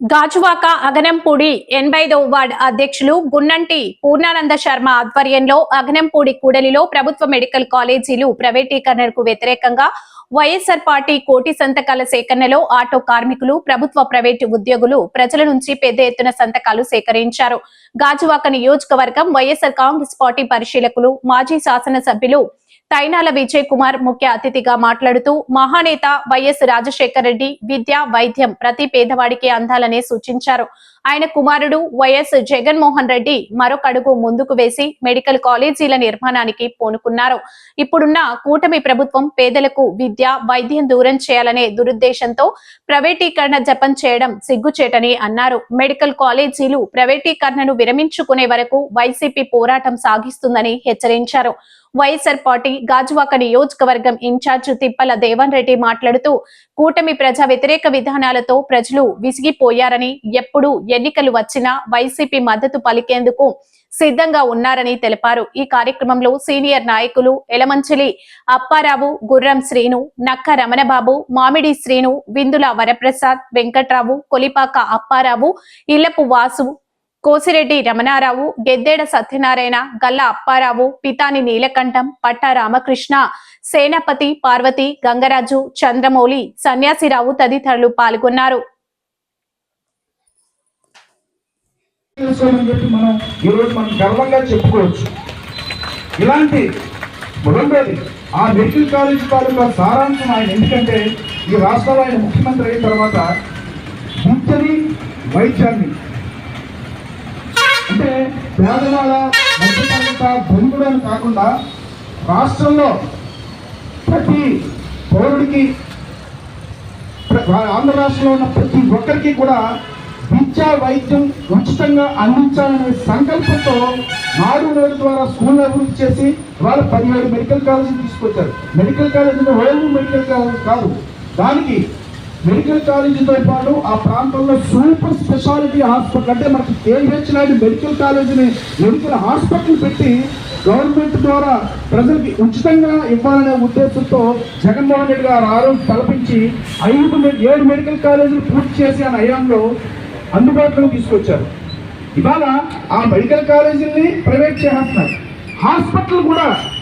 Gajuwaka Aganampudi ఎనభైదో ward అధ్యక్షులు గున్నంటి పూర్ణానంద శర్మ ఆధ్వర్యంలో అగనంపూడి కూడలిలో ప్రభుత్వ మెడికల్ కాలేజీలు ప్రైవేటీకరణకు వ్యతిరేకంగా వైఎస్ఆర్ పార్టీ కోటి సంతకాల సేకరణలో ఆటో కార్మికులు ప్రభుత్వ ప్రైవేటు ఉద్యోగులు ప్రజల నుంచి పెద్ద ఎత్తున సంతకాలు సేకరించారు. గాజువాక నియోజకవర్గం వైఎస్ఆర్ కాంగ్రెస్ పార్టీ పరిశీలకులు మాజీ శాసనసభ్యులు తైనాల విజయ్ కుమార్ ముఖ్య అతిథిగా మాట్లాడుతూ మహానేత వైఎస్ రాజశేఖర రెడ్డి విద్య వైద్యం ప్రతి పేదవాడికి చేయాలని సూచించారు. ఆయన కుమారుడు వైఎస్ జగన్మోహన్ రెడ్డి మరొక అడుగు ముందుకు వేసి మెడికల్ కాలేజీల నిర్మాణానికి పూనుకున్నారు. ఇప్పుడున్న కూటమి ప్రభుత్వం పేదలకు విద్య వైద్యం దూరం చేయాలనే దురుద్దేశంతో ప్రైవేటీకరణ జపం చేయడం సిగ్గుచేటని అన్నారు. మెడికల్ కాలేజీలు ప్రైవేటీకరణను విరమించుకునే వరకు వైసీపీ పోరాటం సాగిస్తుందని హెచ్చరించారు. వైఎస్ఆర్ పార్టీ గాజువాక నియోజకవర్గం ఇన్ఛార్జ్ తిప్పల దేవన్ రెడ్డి మాట్లాడుతూ కూటమి ప్రజా వ్యతిరేక విధానాలతో ప్రజలు విసిగిపోయారని ఎప్పుడు ఎన్నికలు వచ్చినా వైసీపీ మద్దతు పలికేందుకు సిద్ధంగా ఉన్నారని తెలిపారు. ఈ కార్యక్రమంలో సీనియర్ నాయకులు ఎలమంచిలి అప్పారావు గుర్రం శ్రీను నక్క రమణబాబు మామిడి శ్రీను విందుల వరప్రసాద్ వెంకట్రావు కొలిపాక అప్పారావు ఇల్లపు వాసు కోసిరెడ్డి రమణారావు గెద్దేడ సత్యనారాయణ గల్ల అప్పారావు పితాని నీలకంఠం పట్ట రామకృష్ణ సేనాపతి పార్వతి గంగరాజు చంద్రమౌళి సన్యాసిరావు తదితరులు పాల్గొన్నారు. చేసుకోమని చెప్పి మనం ఈరోజు మనం గర్వంగా చెప్పుకోవచ్చు. ఇలాంటి రెండోది ఆ మెడికల్ కాలేజ్ తాలూకా సారాంశం ఆయన. ఎందుకంటే ఈ రాష్ట్రంలో ఆయన ముఖ్యమంత్రి అయిన తర్వాత విద్యని వైద్యాన్ని అంటే పేదవాళ్ళ మధ్యతరగత ధనికుడు కాకుండా రాష్ట్రంలో ప్రతి పౌరుడికి ఆంధ్ర రాష్ట్రంలో ఉన్న ప్రతి ఒక్కరికి కూడా విద్యా వైద్యం ఉచితంగా అందించాలనే సంకల్పంతో నాడు నేడు ద్వారా స్కూల్ అభివృద్ధి చేసి వాళ్ళ పదిహేడు మెడికల్ కాలేజీ తీసుకొచ్చారు. మెడికల్ కాలేజీలో ఓల్డ్ మెడికల్ కాలేజ్ కాదు. దానికి మెడికల్ కాలేజీతో పాటు ఆ ప్రాంతంలో సూపర్ స్పెషాలిటీ హాస్పిటల్ అంటే మనకి కేహెచ్ లాంటి మెడికల్ కాలేజీని మెడికల్ హాస్పిటల్ పెట్టి గవర్నమెంట్ ద్వారా ప్రజలకి ఉచితంగా ఇవ్వాలనే ఉద్దేశంతో జగన్మోహన్ రెడ్డి గారు ఆరోగ్యం కల్పించి ఐదు ఏడు మెడికల్ కాలేజీలు పూర్తి చేసి ఆయన నయాంలో అందుబాటులోకి తీసుకొచ్చారు. ఇవాళ ఆ మెడికల్ కాలేజీని ప్రైవేట్ చేస్తున్నారు. హాస్పిటల్ కూడా